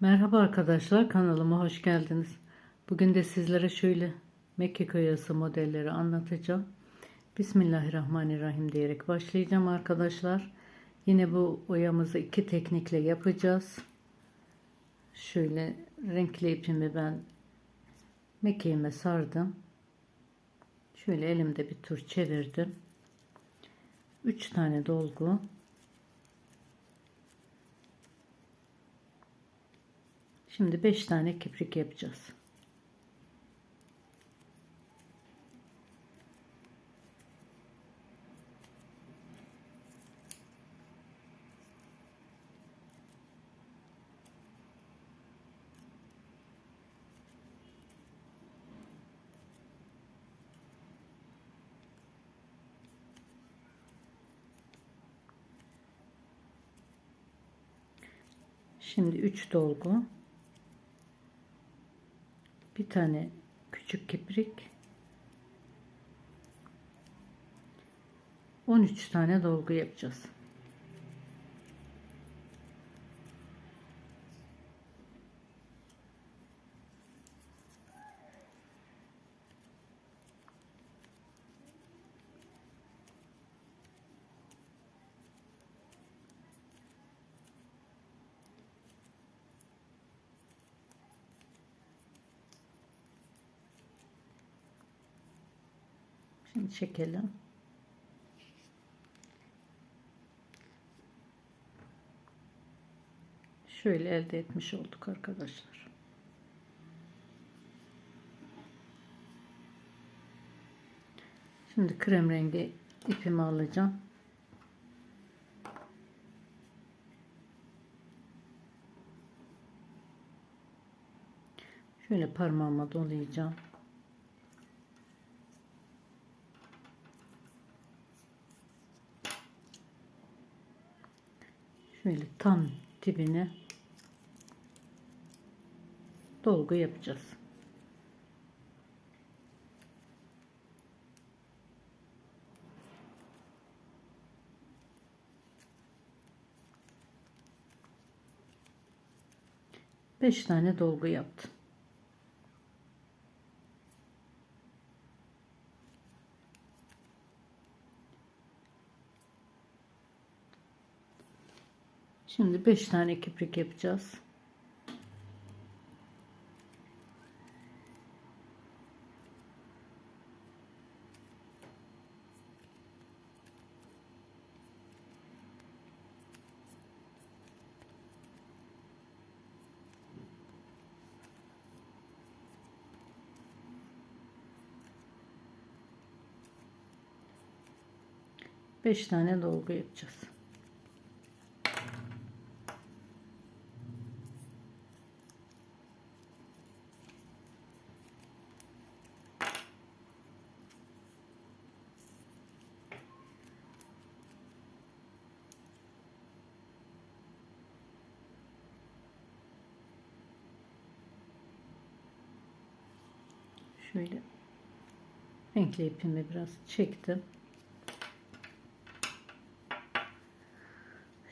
Merhaba arkadaşlar kanalıma hoş geldiniz. Bugün de sizlere şöyle Mekke kayası modelleri anlatacağım. Bismillahirrahmanirrahim diyerek başlayacağım arkadaşlar. Yine bu oyamızı iki teknikle yapacağız. Şöyle renkli ipimi ben mekiğime sardım. Şöyle elimde bir tur çevirdim. 3 tane dolgu Şimdi 5 tane kiprik yapacağız. Şimdi 3 dolgu bir tane küçük kiprik 13 tane dolgu yapacağız. Şimdi çekelim. Şöyle elde etmiş olduk arkadaşlar. Şimdi krem rengi ipimi alacağım. Şöyle parmağıma dolayacağım. Şöyle tam dibine dolgu yapacağız. Beş tane dolgu yaptım. Şimdi 5 tane kiprik yapacağız. Beş tane dolgu yapacağız. Şöyle renkli ipimi biraz çektim.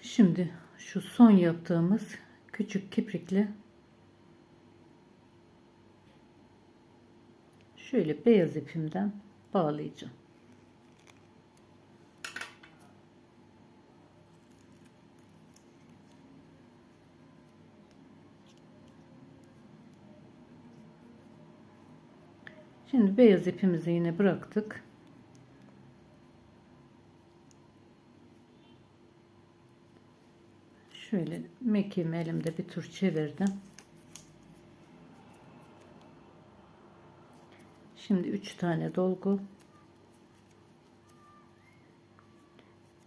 Şimdi şu son yaptığımız küçük kiprikle şöyle beyaz ipimden bağlayacağım. Şimdi beyaz ipimizi yine bıraktık. Şöyle mekiğimi elimde bir tur çevirdim. Şimdi 3 tane dolgu.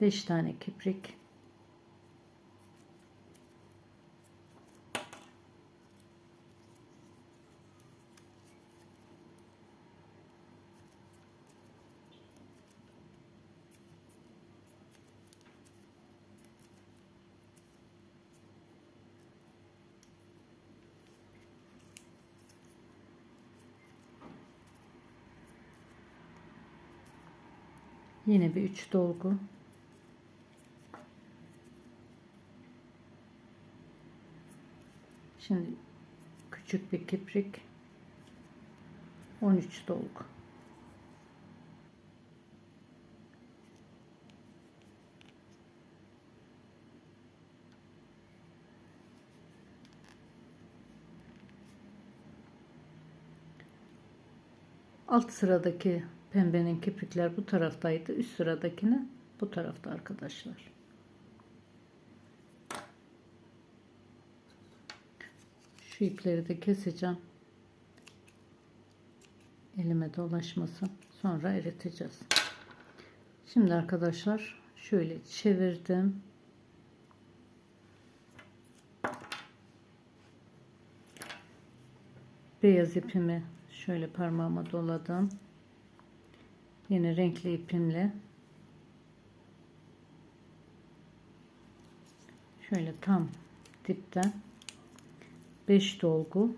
5 tane kiprik. Yine bir üç dolgu. Şimdi küçük bir kiprik 13 dolgu. Alt sıradaki pembenin kiprikler bu taraftaydı. Üst sıradakini bu tarafta arkadaşlar. Şu ipleri de keseceğim. Elime dolaşmasın. Sonra eriteceğiz. Şimdi arkadaşlar şöyle çevirdim. Beyaz ipimi şöyle parmağıma doladım. Yine renkli ipimle. Şöyle tam dipten. 5 dolgu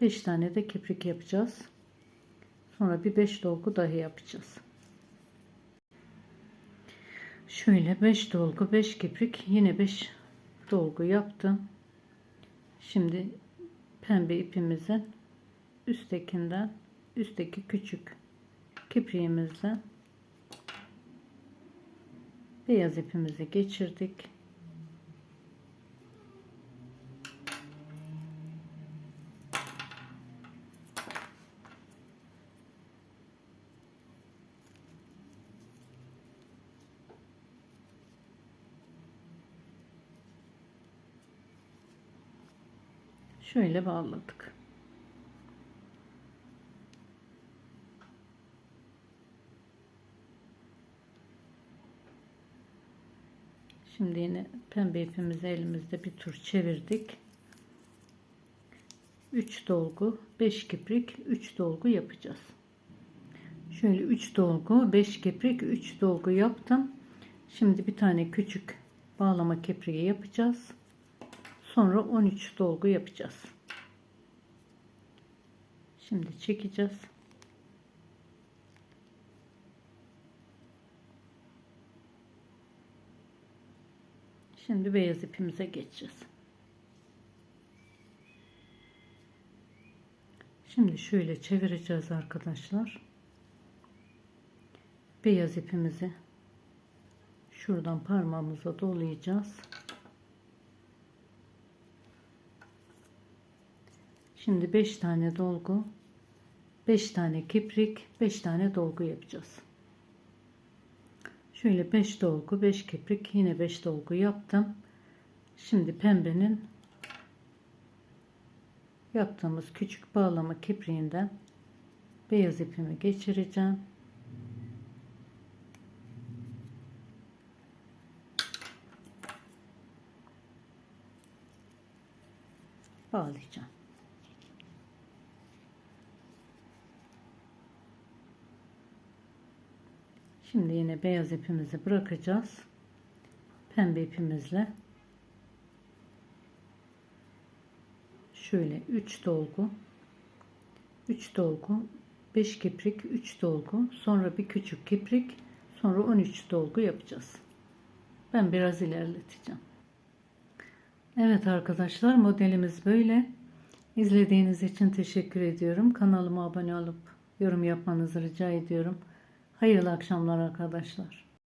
Beş tane de kiprik yapacağız. Sonra bir beş dolgu dahi yapacağız. Şöyle 5 dolgu 5 kiprik yine 5 dolgu yaptım. Şimdi pembe ipimizin üsttekinden üstteki küçük kipriğimizden beyaz ipimizi geçirdik. Şöyle bağladık. Şimdi yine pembe ipimizi elimizde bir tur çevirdik. 3 dolgu, 5 kiprik, 3 dolgu yapacağız. Şöyle 3 dolgu, 5 kiprik, 3 dolgu yaptım. Şimdi bir tane küçük bağlama kipriği yapacağız. Sonra 13 dolgu yapacağız. Şimdi çekeceğiz. Şimdi beyaz ipimize geçeceğiz. Şimdi şöyle çevireceğiz arkadaşlar. Beyaz ipimizi şuradan parmağımıza dolayacağız. Şimdi 5 tane dolgu, 5 tane kiprik, 5 tane dolgu yapacağız. Şöyle 5 dolgu, 5 kiprik, yine 5 dolgu yaptım. Şimdi pembenin yaptığımız küçük bağlama kipriğinden beyaz ipimi geçireceğim. Bağlayacağım. Şimdi yine beyaz ipimizi bırakacağız. Pembe ipimizle şöyle 3 dolgu 3 dolgu 5 kiprik 3 dolgu sonra bir küçük kiprik sonra 13 dolgu yapacağız. Ben biraz ilerleteceğim. Evet arkadaşlar modelimiz böyle. İzlediğiniz için teşekkür ediyorum. Kanalıma abone olup yorum yapmanızı rica ediyorum. Hayırlı akşamlar arkadaşlar.